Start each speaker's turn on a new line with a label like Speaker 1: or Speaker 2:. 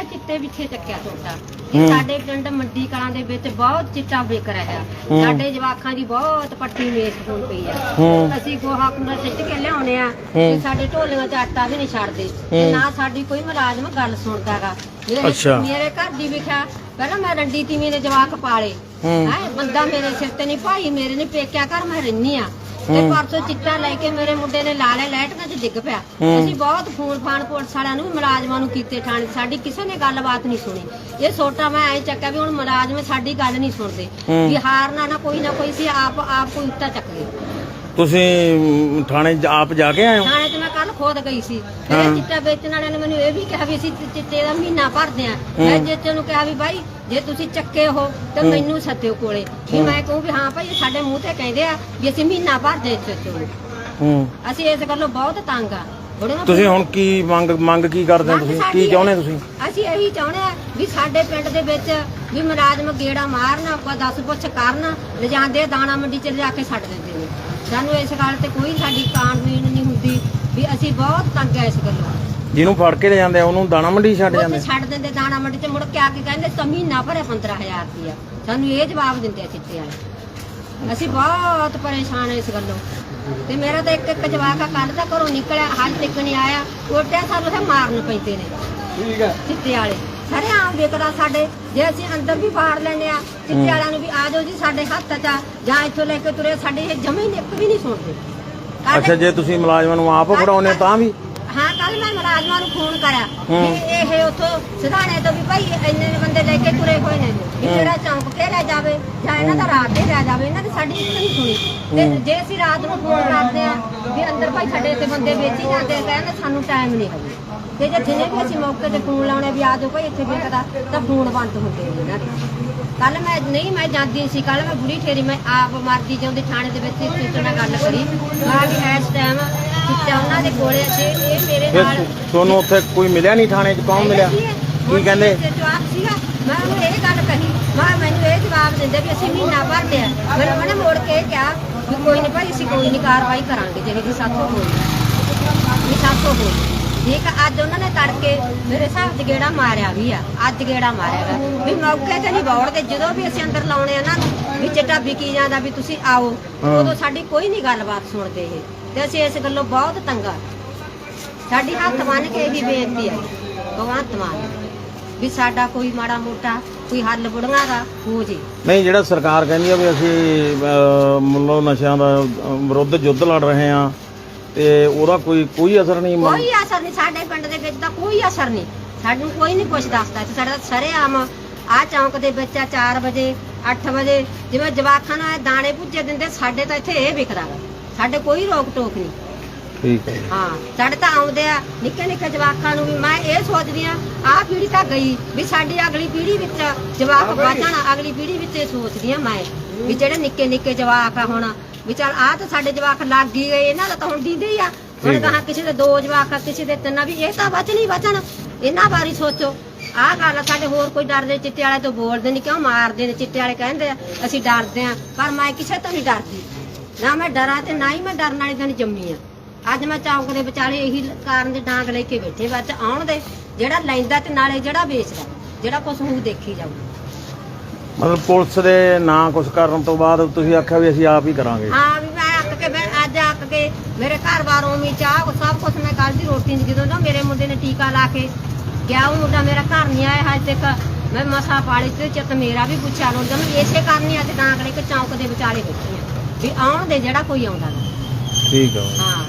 Speaker 1: ਇਹ ਚਿੱਟੇ ਪਿੱਛੇ ਚੱਕਿਆ
Speaker 2: ਹੂੰ।
Speaker 1: ਇਹ ਸਾਡੇ ਪਿੰਡ ਮੰਡੀ ਕਲਾਂ ਦੇ ਵਿੱਚ ਬਹੁਤ ਚਿੱਟਾ ਵਿਕ ਰਿਹਾ
Speaker 2: ਹੂੰ।
Speaker 1: ਸਾਡੇ ਜਵਾਕਾਂ ਦੀ ਬਹੁਤ ਪੱਟੀ ਮੇਸ ਹੋਣ ਪਈ ਆ
Speaker 2: ਹੂੰ
Speaker 1: ਅਸੀਂ ਗੋਹਾ ਕੁੰਡਾ ਸਿੱਟ ਕੇ ਲਿਆਉਣੇ ਆ
Speaker 2: ਹੂੰ।
Speaker 1: ਤੇ ਸਾਡੇ ਢੋਲੀਆਂ 'ਚ ਆਟਾ ਵੀ ਨਹੀਂ ਛੱਡਦੇ ਤੇ
Speaker 2: ਹੂੰ।
Speaker 1: ਨਾ ਸਾਡੀ ਕੋਈ ਮੁਲਾਜ਼ਮ ਗੱਲ ਸੁਣਦਾਗਾ। ਮੇਰੇ ਘਰ ਦੀ ਵਿਖਿਆ ਪਹਿਲਾਂ ਮੈਂ ਰੰਡੀ ਤੀਵੀਂ ਦੇ ਜਵਾਕ ਪਾਲੇ
Speaker 2: ਹੂੰ।
Speaker 1: ਹੈ ਬੰਦਾ ਮੇਰੇ ਸਿਰ ਤੇ ਨਹੀਂ ਭਾਈ ਮੇਰੇ ਨਹੀਂ ਪੇਕਿਆ ਘਰ ਮੈਂ ਰਹਿਨੀ ਆ ਤੇ। ਪਰਸੋਂ ਚਿੱਟਾ ਲੈ ਕੇ ਮੇਰੇ ਮੁੰਡੇ ਨੇ ਲਾ ਲਿਆ ਲੈਟਾਂ 'ਚ ਡਿੱਗ ਪਿਆ। ਅਸੀਂ ਬਹੁਤ ਫੋਨ ਫਾਨ ਪੁਲਿਸ ਵਾਲਿਆਂ ਨੂੰ ਮੁਲਾਜ਼ਮਾਂ ਨੂੰ ਕੀਤੇ ਥਾਣੇ ਸਾਡੀ ਕਿਸੇ ਨੇ ਗੱਲਬਾਤ ਨਹੀਂ ਸੁਣੀ ਇਹ ਸੋਟਾ ਮੈਂ ਐ ਚੱਕਿਆ ਵੀ ਹੁਣ ਮੁਲਾਜ਼ਮ ਸਾਡੀ ਗੱਲ ਨਹੀਂ ਸੁਣਦੇ। ਵੀ ਹਾਰਨਾ ਨਾ ਕੋਈ ਨਾ ਕੋਈ ਸੀ ਆਪ ਆਪ ਕੋਈ ਉੱਤਾ ਚੱਕ ਗਏ
Speaker 2: ਤੁਸੀਂ ਥਾਣੇ 'ਚ ਆਪ ਜਾ ਕੇ ਆਏ ਹੋ?
Speaker 1: ਥਾਣੇ 'ਚ ਮੈਂ ਕੱਲ ਖੋਦ ਗਈ ਸੀ।
Speaker 2: ਹਾਂ।
Speaker 1: ਚਿੱਟਾ ਵੇਚਣ ਵਾਲਿਆਂ ਨੇ ਮੈਨੂੰ ਇਹ ਵੀ ਕਿਹਾ ਵੀ ਅਸੀਂ ਚਿ- ਚਿੱਟੇ ਦਾ ਮਹੀਨਾ ਭਰਦੇ ਆ ਮੈਂ ਜੇਤੇ ਨੂੰ ਕਿਹਾ ਵੀ ਭਾਈ ਜੇ ਤੁਸੀਂ ਚੱਕੇ ਹੋ ਤੇ
Speaker 2: ਹੂੰ।
Speaker 1: ਮੈਨੂੰ ਸੱਦਿਓ ਕੋਲੇ। ਵੀ
Speaker 2: ਹੂੰ।
Speaker 1: ਮੈਂ ਕਹੂੰ ਵੀ ਹਾਂ ਭਾਈ ਸਾਡੇ ਮੂੰਹ ਤੇ ਕਹਿੰਦੇ ਆ ਵੀ ਅਸੀਂ ਮਹੀਨਾ ਭਰਦੇ ਚਿੱਟੇ ਨੂੰ
Speaker 2: ਹੂੰ।
Speaker 1: ਅਸੀਂ ਇਸ ਗੱਲੋਂ ਬਹੁਤ ਤੰਗ ਆ। ਨਾ
Speaker 2: ਤੁਸੀਂ ਹੁਣ ਕੀ ਮੰਗ ਮੰਗ ਕੀ ਕਰਦੇ ਹੋ
Speaker 1: ਮੰਗ
Speaker 2: ਤੁਸੀਂ?
Speaker 1: ਸਾਡੀ
Speaker 2: ਕੀ ਚਾਹੁੰਦੇ
Speaker 1: ਇਹ-
Speaker 2: ਤੁਸੀਂ?
Speaker 1: ਅਸੀਂ ਇਹੀ ਚਾਹੁੰਦੇ ਆ ਵੀ ਸਾਡੇ ਪਿੰਡ ਦੇ ਵਿੱਚ ਵੀ ਮੁਲਾਜ਼ਮ ਗੇੜਾ ਮਾਰਨ ਕੋਈ ਦੱਸ ਪੁੱਛ ਕਰਨ ਲਿਜਾਂਦੇ ਦਾਣਾ ਮੰਡੀ ਚ ਲਿਜਾ ਕੇ ਛੱਡ ਦਿੰਦੇ ਨੇ। ਸਾਨੂੰ ਇਸ ਗੱਲ ਤੇ ਕੋਈ ਸਾਡੀ ਕਾਨੂੰਨ ਨਹੀਂ ਹੁੰਦੀ ਵੀ ਅਸੀਂ ਬਹੁਤ ਤੰਗ ਆ ਇਸ ਗੱਲੋਂ।
Speaker 2: ਜਿਹਨੂੰ ਫੜ ਕੇ ਲੈ ਜਾਂਦੇ ਆ ਉਹਨੂੰ ਦਾਣਾ ਮੰਡੀ ਛੱਡ
Speaker 1: ਉੱਥੇ
Speaker 2: ਜਾਂਦੇ
Speaker 1: ਛੱਡ ਦਿੰਦੇ ਦਾਣਾ ਮੰਡੀ ਚ ਮੁੜ ਕੇ ਆ ਕੇ ਕਹਿੰਦੇ ਤਾਂ ਮਹੀਨਾ ਭਰੇ 15000 ਰੁਪਇਆ। ਸਾਨੂੰ ਇਹ ਜਵਾਬ ਦਿੰਦੇ ਆ ਚਿੱਟੇ ਵਾਲੇ। ਅਸੀਂ ਬਹੁਤ ਪਰੇਸ਼ਾਨ ਆ ਇਸ ਗੱਲੋਂ। ਤੇ ਮੇਰਾ ਤਾਂ ਇੱਕ ਇੱਕ ਜਵਾਕ ਆ ਕੱਲ ਦਾ ਘਰੋਂ ਨਿਕਲਿਆ ਹਾਲ ਤੱਕ ਨਹੀਂ ਆਇਆ। ਕੋਟਿਆ ਸਾਨੂੰ ਤਾਂ ਮਾਰਨ ਪੈਂਦੇ ਨੇ।
Speaker 2: ਠੀਕ ਹੈ
Speaker 1: ਚਿੱਟੇ ਵਾਲੇ। ਸਾਰੇ ਆਮ ਵਿਕਦਾ ਸਾਡੇ ਜੇ ਅਸੀਂ ਅੰਦਰ ਵੀ ਫਾੜ ਲੈਨੇ ਆ ਚਿੱਟੇ ਵਾਲਿਆਂ ਨੂੰ ਜਾਓ ਜੀ ਸਾਡੇ ਹੱਥ 'ਚ ਆ। ਜਾਂ ਇੱਥੋਂ ਲੈ ਕੇ ਤੁਰੇ ਸਾਡੇ ਇਹ ਜਮੇ ਨਿੱਕ ਵੀ ਨਹੀਂ ਸੁਣਦੇ। ਕੱਲ੍ਹ-
Speaker 2: ਅੱਛਾ ਜੇ ਤੁਸੀਂ ਮੁਲਾਜ਼ਮਾਂ ਨੂੰ ਆਪ ਫੜਾਉਨੇ ਤਾਂ ਵੀ?
Speaker 1: ਹਾਂ ਕੱਲ ਮੈਂ ਮੁਲਾਜ਼ਮਾਂ ਨੂੰ ਫੋਨ ਕਰਿਆ
Speaker 2: ਹੂੰ।
Speaker 1: ਵੀ ਇਹ ਉੱਥੋਂ ਸਿਧਾਣੇ ਤੋਂ ਵੀ ਭਾਈ ਇੰਨੇ ਬੰਦੇ ਲੈ ਕੇ ਤੁਰੇ ਹੋਏ ਨੇ ਵੀ
Speaker 2: ਹੂੰ।
Speaker 1: ਜਿਹੜਾ ਚੌਂਕ ਕੇ ਲੈ ਜਾਵੇ ਜਾਂ ਇਹਨਾਂ ਦਾ ਰਾਤ ਦੇ ਲੈ ਜਾਵੇ ਇਹਨਾਂ ਦੀ ਸਾਡੀ ਇੱਕ ਨਹੀਂ ਸੁਣੀ। ਤੇ
Speaker 2: ਹੂੰ।
Speaker 1: ਜੇ ਅਸੀਂ ਰਾਤ ਨੂੰ ਫੋਨ ਕਰਦੇ ਆ ਵੀ ਅੰਦਰ ਭਾਈ ਸਾਡੇ ਇੱਥੇ ਬੰਦੇ ਵੇਚੀ ਜਾਂਦੇ ਆ, ਕਹਿੰਦੇ ਸਾਨੂੰ ਟਾਈਮ ਨਹੀਂ ਹੈ ਤੇ ਜੇ ਦਿਨੇ ਵੀ ਅਸੀਂ ਮੌਕੇ ਤੇ ਫੋਨ ਲਾਉਣੇ ਵੀ ਆ ਜਾਓ ਭਾਈ ਇੱਥੇ ਵਿਕਦਾ ਤਾਂ ਫੋਨ ਬੰਦ ਹੁੰਦੇ ਨੇ ਇਹਨਾਂ ਦੇ। ਕੱਲ ਮੈਂ ਨਹੀਂ ਮੈਂ ਜਾਂਦੀ ਸੀ ਕੱਲ ਮੈਂ ਬੁੜੀ ਠੇਰੀ ਮੈਂ ਆਪ ਮਰਦੀ ਜਾਂਦੀ ਥਾਣੇ ਦੇ ਵਿੱਚ ਇਸ ਨਾਲ ਗੱਲ ਕਰੀ। ਮੈਂ ਵੀ ਇਸ ਟਾਈਮ ਚਿੱਟਾ ਉਹਨਾਂ ਦੇ ਕੋਲੇ ਸੀ ਇਹ ਮੇਰੇ
Speaker 2: ਫਿਰ
Speaker 1: ਨਾਲ
Speaker 2: ਤੁਹਾਨੂੰ ਉੱਥੇ ਕੋਈ ਮਿਲਿਆ ਨਹੀਂ ਥਾਣੇ 'ਚ? ਕੌਣ ਮਿਲਿਆ? ਕੀ ਕਹਿੰਦੇ?
Speaker 1: ਜਵਾਬ ਸੀਗਾ। ਮੈਂ ਉਹਨੂੰ ਇਹ ਗੱਲ ਕਹੀ ਮੈਂ ਮੈਨੂੰ ਇਹ ਜਵਾਬ ਦਿੰਦੇ ਵੀ ਅਸੀਂ ਮਹੀਨਾ ਭਰਦੇ ਆ ਫਿਰ ਉਹਨੇ ਮੋੜ ਕੇ ਇਹ ਕਿਹਾ ਵੀ ਕੋਈ ਨਹੀਂ ਭਾਈ ਅਸੀਂ ਕੋਈ ਨਹੀਂ ਕਾਰਵਾਈ ਕਰਾਂਗੇ ਜਿਹੇ ਦੀ ਸਾਥੋਂ ਹੋਈ ਵੀ ਸਾਥੋਂ ਹੋਈ ਠੀਕ ਆ, ਅੱਜ ਉਹਨਾਂ ਨੇ ਤੜਕੇ ਮੇਰੇ ਹਿਸਾਬ 'ਚ ਗੇੜਾ ਮਾਰਿਆ ਵੀ ਆ ਅੱਜ ਗੇੜਾ ਮਾਰਿਆ ਗਾ ਵੀ ਮੌਕੇ ਤੇ ਨਹੀਂ ਬੌੜਦੇ ਜਦੋਂ ਵੀ ਅਸੀਂ ਅੰਦਰ ਲਾਉਣੇ ਆ ਨਾ ਵੀ ਚਿੱਟਾ ਵਿਕੀ ਜਾਂਦਾ ਵੀ ਤੁਸੀਂ ਆਓ। ਉਦੋਂ ਸਾਡੀ ਕੋਈ ਨਹੀਂ ਗੱਲਬਾਤ ਸੁਣਦੇ ਇਹ। ਤੇ ਅਸੀਂ ਇਸ ਗੱਲੋਂ ਬਹੁਤ ਤੰਗਾ। ਸਾਡੀ ਹੱਥ ਬੰਨ ਕੇ ਇਹੀ ਬੇਨਤੀ ਹੈ ਭਗਵੰਤ ਮਾਨ ਵੀ ਸਾਡਾ ਕੋਈ ਮਾੜਾ ਮੋਟਾ ਕੋਈ ਹੱਲ ਬੁੜੀਆਂ ਦਾ ਹੋ ਜੇ।
Speaker 2: ਨਹੀਂ ਜਿਹੜਾ ਸਰਕਾਰ ਕਹਿੰਦੀ ਆ ਵੀ ਅਸੀਂ ਅਹ, ਮਤਲਬ ਨਸ਼ਿਆਂ ਦਾ ਅਹ, ਵਿਰੁੱਧ ਯੁੱਧ ਲੜ ਰਹੇ ਆ ਤੇ ਉਹਦਾ ਕੋਈ ਕੋਈ ਅਸਰ ਨਹੀਂ ਮ-
Speaker 1: ਕੋਈ ਅਸਰ ਨਹੀਂ ਸਾਡੇ ਪਿੰਡ ਦੇ ਵਿੱਚ ਤਾਂ ਕੋਈ ਅਸਰ ਨਹੀਂ। ਸਾਨੂੰ ਕੋਈ ਨਹੀਂ ਕੁਛ ਦੱਸਦਾ। ਤੇ ਸਾਡਾ ਸਾਰੇ ਆਮ ਆ ਚੌਂਕ ਦੇ ਵਿੱਚ ਆ 4 ਵਜੇ 8 ਵਜੇ ਜਿਵੇਂ ਜਵਾਖਾਂ ਨੂੰ ਇਹ ਦਾਣੇ ਪੁੱਜੇ ਦਿੰਦੇ ਸਾਡੇ ਤਾਂ ਇੱਥੇ ਇਹ ਵਿਕਦਾ ਸਾਡੇ ਕੋਈ ਰੋਕ ਟੋਕ ਨਹੀਂ।
Speaker 2: ਠੀਕ ਹੈ।
Speaker 1: ਹਾਂ ਸਾਡੇ ਤਾਂ ਆਉਂਦੇ ਆ ਨਿੱਕੇ ਨਿੱਕੇ ਜਵਾਕਾਂ ਨੂੰ ਵੀ ਮੈਂ ਇਹ ਸੋਚਦੀ ਆ ਆਹ ਪੀੜ੍ਹੀ ਤਾਂ ਗਈ ਵੀ ਸਾਡੀ ਅਗਲੀ ਪੀੜ੍ਹੀ ਵਿੱਚ ਜਵਾਕ ਬਚਣ ਅਗਲੀ ਪੀੜ੍ਹੀ ਵਿੱਚ ਇਹ ਸੋਚਦੀ ਆ ਮੈਂ ਵੀ ਜਿਹੜੇ ਨਿੱਕੇ ਨਿੱਕੇ ਜਵਾਕ ਆ ਹੁਣ ਵੀ ਚੱਲ ਆਹ ਤਾਂ ਸਾਡੇ ਜਵਾਕ ਲੱਗ ਹੀ ਗਏ ਇਹਨਾਂ ਦਾ ਤਾਂ ਹੁਣ ਦੀਦੇ ਹੀ ਆ। ਹੁਣ
Speaker 2: ਠੀਕ ਹੈ।
Speaker 1: ਕਹਾ ਕਿਸੇ ਦੇ ਦੋ ਜਵਾਕ ਆ ਕਿਸੇ ਦੇ ਤਿੰਨ ਆ ਵੀ ਇਹ ਤਾਂ ਬਚ ਨਹੀਂ ਬਚਣ। ਇਹਨਾਂ ਬਾਰੇ ਸੋਚੋ। ਆਹ ਗੱਲ ਆ, ਸਾਡੇ ਹੋਰ ਕੋਈ ਡਰਦੇ ਚਿੱਟੇ ਵਾਲੇ ਤੋਂ ਬੋਲਦੇ ਨਹੀਂ ਕਿਉਂ ਮਾਰਦੇ ਨੇ ਚਿੱਟੇ ਵਾਲੇ? ਕਹਿੰਦੇ ਆ ਅਸੀਂ ਡਰਦੇ ਆ ਪਰ ਮੈਂ ਕਿਸੇ ਤੋਂ ਨਹੀਂ ਡਰਦੀ। ਨਾ ਮੈਂ ਡਰਾਂ ਤੇ ਨਾ ਹੀ ਮੈਂ ਡਰਨ ਵਾਲੀ ਦਿਨ ਜੰਮੀ ਆ। ਅੱਜ ਮੈਂ ਚੌਂਕ ਦੇ ਵਿਚਾਲੇ ਇਹੀ ਕਾਰਨ ਦੇ ਡਾਂਗ ਲੈ ਕੇ ਬੈਠੇ ਵਿੱਚ ਆਉਣ ਦੇ। ਜਿਹੜਾ ਲੈਂਦਾ ਤੇ ਨਾਲੇ ਜਿਹੜਾ ਵੇਚਦਾ ਜਿਹੜਾ ਕੁਛ ਨੂੰ ਦੇਖੀ ਜਾਊ।
Speaker 2: ਮਤਲਬ ਪੁਲਿਸ ਦੇ ਨਾਂ ਕੁਝ ਕਰਨ ਤੋਂ ਬਾਅਦ ਤੁਸੀਂ ਆਖਿਆ ਵੀ ਅਸੀਂ ਆਪ ਹੀ ਕਰਾਂਗੇ।
Speaker 1: ਹਾਂ ਵੀ ਮੈਂ ਅੱਕ ਕੇ ਮੈਂ ਅੱਜ ਅੱਕ ਕੇ ਮੇਰੇ ਘਰ ਬਾਰੋਂ ਵੀ ਚਾਹ ਉਹ ਸਭ ਕੁਛ ਮੈਂ ਕੱਲ ਦੀ ਰੋਟੀ ਨਹੀਂ ਜਦੋਂ ਨਾ ਮੇਰੇ ਮੁੰਡੇ ਨੇ ਟੀਕਾ ਲਾ ਕੇ ਗਿਆ ਉਹ ਮੁੰਡਾ ਮੇਰਾ ਘਰ ਨਹੀਂ ਆਇਆ ਹਜੇ ਤੱਕ। ਮੈਂ ਮਸਾ ਪਾਲੀ ਤੇ ਚਿੱਤ ਮੇਰਾ ਵੀ ਪੁੱਛਿਆ ਲੋੜ ਮੈਂ ਇਸੇ ਕਾਰਨ ਹੀ ਅੱਜ ਲੈ ਕੇ ਚੌਂਕ ਦੇ ਵਿਚਾਲੇ ਬੈਠੀ ਆ। ਵੀ ਆਉਣ ਦੇ ਜਿਹੜਾ ਕੋਈ ਆਉਂਦਾ ਨਾ।
Speaker 2: ਠੀਕ ਹੈ
Speaker 1: ਹਾਂ।